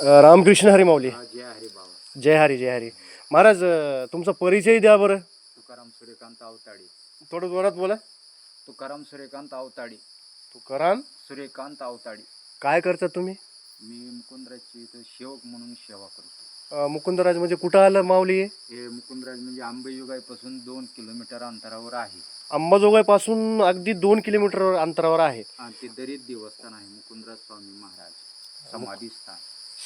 अ, रामकृष्ण हरी माऊली. हा, जय हरी बाबा. जय हरी जय हरी. महाराज अ, तुमचा परिचय द्या बरं. तुकाराम सूर्यकांत अवताडी थोडं जोरात बोला. तुकाराम सूर्यकांत अवताडी तुकाराम? सूर्यकांत अवताडी काय करता तुम्ही? मी मुकुंदराजची इथं सेवक म्हणून सेवा करतो. अ, मुकुंदराज म्हणजे कुठं आलं माऊली हे? मुकुंदराज म्हणजे आंबेयुगाईपासून दोन किलोमीटर अंतरावर आहे. अंबाजोगाईपासून अगदी दोन किलोमीटर अंतरावर आहे. आणि ते दरीत देवस्थान आहे मुकुंदराज स्वामी महाराज. समाधी स्थान.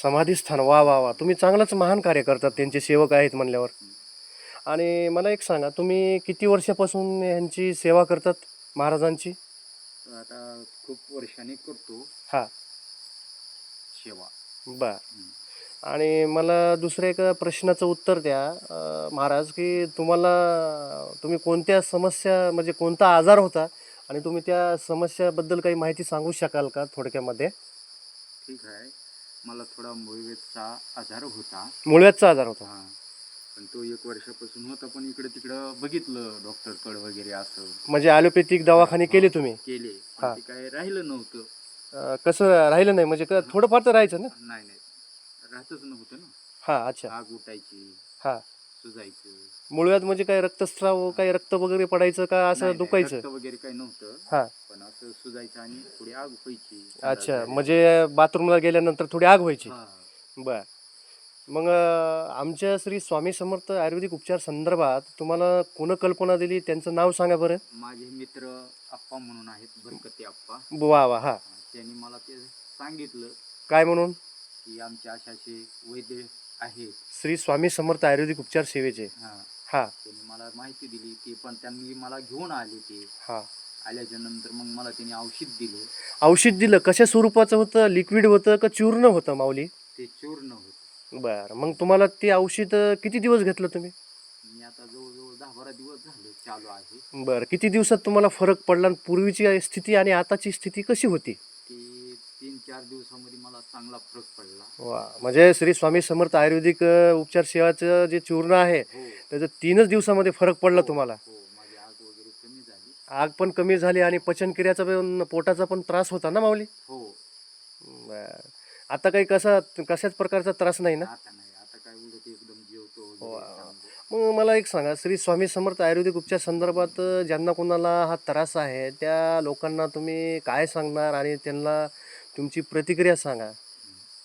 समाधीस्थान वा वा वा. तुम्ही चांगलंच महान कार्य करतात त्यांचे सेवक आहेत म्हणल्यावर. आणि मला एक सांगा तुम्ही किती वर्षापासून यांची सेवा करतात महाराजांची? आता खूप वर्षांनी करतो. हां. सेवा. बर. आणि मला दुसऱ्या एका प्रश्नाचं उत्तर द्या अं, महाराज की तुम्हाला तुम्ही कोणत्या समस्या म्हणजे कोणता आजार होता? आणि तुम्ही त्या समस्याबद्दल काही माहिती सांगू शकाल का थोडक्यामध्ये? ठीक आहे. मला थोडा मुळवेदचा आजार होता. मुळव्याधचा आजार होता. हा. पण तो एक वर्षापासून होता पण इकडे तिकडं बघितलं डॉक्टरकडे वगैरे असं. म्हणजे ॲलोपॅथिक दवाखाने केले तुम्ही? केले. हा. ते काय राहिलं नव्हतं. अं, कसं राहिलं नाही? म्हणजे क- थोडंफार तर राहायचं ना? नाही नाही. राहतच नव्हतं ना. हां अच्छा. आग उठायची. हां. सुजायचं मुळव्याध म्हणजे काय रक्तस्राव काही रक्त वगैरे पडायचं का असं नाही, दुखायचं? रक्त वगैरे काही नव्हतं. हां. पण असं सुजायचं आणि थोडी आग व्हायची. अच्छा म्हणजे बाथरूमला गेल्यानंतर थोडी आग व्हायची. हा. बर. मग अं, आमच्या श्री स्वामी समर्थ आयुर्वेदिक उपचार संदर्भात तुम्हाला कोण कल्पना दिली? त्यांचं नाव सांगा बरं. माझे मित्र आप्पा म्हणून आहेत बरकती आप्पा. वा वा हा. हा, त्यांनी मला ते सांगितलं. काय म्हणून? की आमचे असे असे वैद्य आहेत श्री स्वामी समर्थ आयुर्वेदिक उपचार सेवेचे. हा. हा. त्यांनी मला माहिती दिली ते पण त्यांनी मला घेऊन आले ते. हा. आल्याच्यानंतर मग मला त्यांनी औषध दिलं. औषध दिलं. कशा स्वरूपाचं होतं? लिक्विड होतं का चूर्ण होतं माऊली? ते चूर्ण होत. बर. मग तुम्हाला ते औषध किती दिवस घेतलं तुम्ही? मी आता जवळजवळ दहा बारा दिवस झाले चालू आहे. बरं. किती दिवसात तुम्हाला फरक पडला आणि पूर्वीची स्थिती आणि आताची स्थिती कशी होती? तीन चार दिवसामध्ये मला चांगला फरक पडला. वा. म्हणजे श्री स्वामी समर्थ आयुर्वेदिक अ, उपचार सेवाचं जे चूर्ण आहे हो. त्याचं तीनच दिवसामध्ये फरक पडला तुम्हाला? हो. माझी आग वगैरे कमी झाली. आग पण कमी झाली आणि पचनक्रियाचा पण पोटाचा पण त्रास होता ना माऊली? हो. बरं. आता काही कसा कशाच प्रकारचा त्रास नाही ना? आता नाही. आता काय उलट एकदम जेवतो वा. वगैरे चांगलं. मग मला एक सांगा श्री स्वामी समर्थ आयुर्वेदिक उपचार संदर्भात अ, ज्यांना कोणाला हा त्रास आहे त्या लोकांना तुम्ही काय सांगणार आणि त्यांना तुमची प्रतिक्रिया सांगा.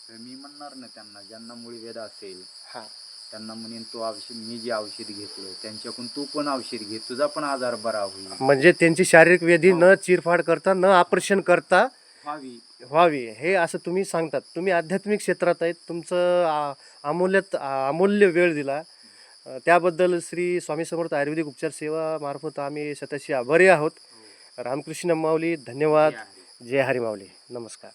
तर मी म्हणणार ना त्यांना ज्यांना मुळवेद असेल हा. त्यांना म्हणेन तो औषध मी जे औषध घेतलं त्यांच्याकडून तू पण औषध घे तुझा पण आजार बरा होईल. म्हणजे त्यांची शारीरिक व्याधी न चिरफाड करता न ऑपरेशन करता व्हावी. व्हावी. हे असं तुम्ही सांगतात. तुम्ही आध्यात्मिक क्षेत्रात आहेत. तुमचं आ- अमूल्यात आ- अमूल्य वेळ दिला. अ, त्याबद्दल श्री स्वामी समर्थ आयुर्वेदिक उपचार सेवा मार्फत आम्ही स्वतःशी आभारी आहोत. हो. रामकृष्ण माऊली धन्यवाद. हे आहे. जय हरी माऊली नमस्कार.